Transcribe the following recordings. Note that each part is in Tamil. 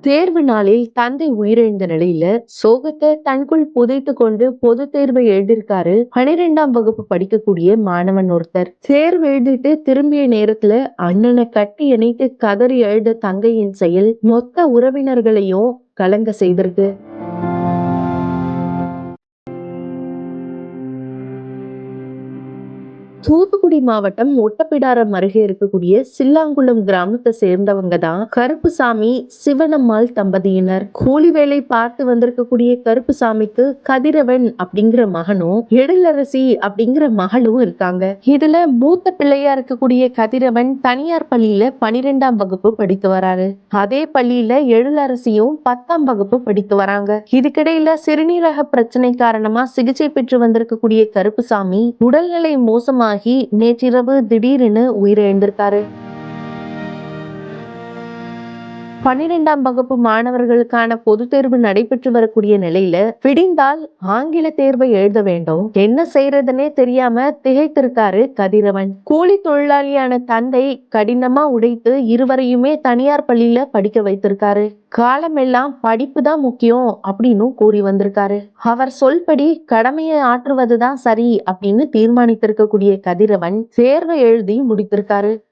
தேர்வு நாளில் தந்தை உயிரிழந்த நிலையில சோகத்தை தனக்குள் புதைத்து கொண்டு பொது தேர்வை எழுதியிருக்காரு. பனிரெண்டாம் வகுப்பு படிக்கக்கூடிய மாணவன் ஒருத்தர். தேர்வு எழுதிட்டு திரும்பிய நேரத்துல அண்ணனை கட்டி இணைத்து கதறி எழுத தங்கையின் செயல் மொத்த உறவினர்களையும் கலங்க செய்திருக்கு. தூத்துக்குடி மாவட்டம் ஒட்டப்பிடாரம் அருகே இருக்கக்கூடிய சில்லாங்குளம் கிராமத்தை சேர்ந்தவங்க தான் கருப்புசாமி சிவனம்மாள் தம்பதியினர். கூலி வேலை பார்த்து வந்திருக்கக்கூடிய கருப்புசாமிக்கு கதிரவன் அப்படிங்கிற மகனும் எழிலரசி அப்படிங்கிற மகளும் இருக்காங்க. இதுல மூத்த பிள்ளையா இருக்கக்கூடிய கதிரவன் தனியார் பள்ளியில பனிரெண்டாம் வகுப்பு படித்து வராரு. அதே பள்ளியில எழிலரசியும் பத்தாம் வகுப்பு படித்து வராங்க. இதுக்கிடையில சிறுநீரக பிரச்சனை காரணமா சிகிச்சை பெற்று வந்திருக்கக்கூடிய கருப்புசாமி உடல்நிலை மோசமா மோசமாகி நேற்றிரவு திடீரென உயிரிழந்திருக்காரு. பன்னிரெண்டாம் வகுப்பு மாணவர்களுக்கான பொது தேர்வு நடைபெற்று வரக்கூடிய நிலையில விடிந்தால் ஆங்கில தேர்வை எழுத வேண்டும். என்ன செய்யறதுனே தெரியாம திகைத்திருக்காரு கதிரவன். கூலி தொழிலாளியான தந்தை கடினமா உடைத்து இருவரையுமே தனியார் பள்ளியில படிக்க வைத்திருக்காரு. காலமெல்லாம் படிப்பு தான் முக்கியம் அப்படின்னு கூறி வந்திருக்காரு. அவர் சொல்படி கடமையை ஆற்றுவதுதான் சரி அப்படின்னு தீர்மானித்திருக்கக்கூடிய கதிரவன் தேர்வை எழுதி முடித்திருக்காரு.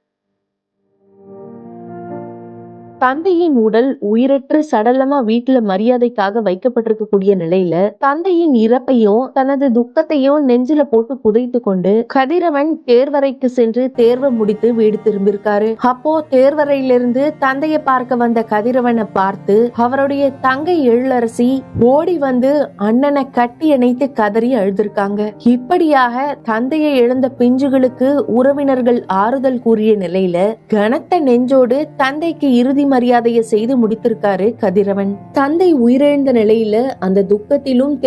தந்தையின் உடல் உயிரற்று சடலமா வீட்டுல மரியாதைக்காக வைக்கப்பட்டிருக்கக்கூடிய நிலையில தந்தையின் இறப்பையும் தனது துக்கத்தையும் நெஞ்சில போட்டு புதைத்து கொண்டு கதிரவன் தேர்வறைக்கு சென்று தேர்வை முடித்து வீடு திரும்பியிருக்காரு. அப்போ தேர்வறையிலிருந்து தந்தையை பார்க்க வந்த கதிரவனை பார்த்து அவருடைய தங்கை எழிலரசி ஓடி வந்து அண்ணனை கட்டி அணைத்து கதறி அழுதிருக்காங்க. இப்படியாக தந்தையை இழந்த பிஞ்சுகளுக்கு உறவினர்கள் ஆறுதல் கூறிய நிலையில கனத்த நெஞ்சோடு தந்தைக்கு இறுதி மரியாதையை செய்து முடித்திருக்காரு கதிரவன். தந்தை உயிரிழந்த நிலையில அந்த துக்கத்திலும்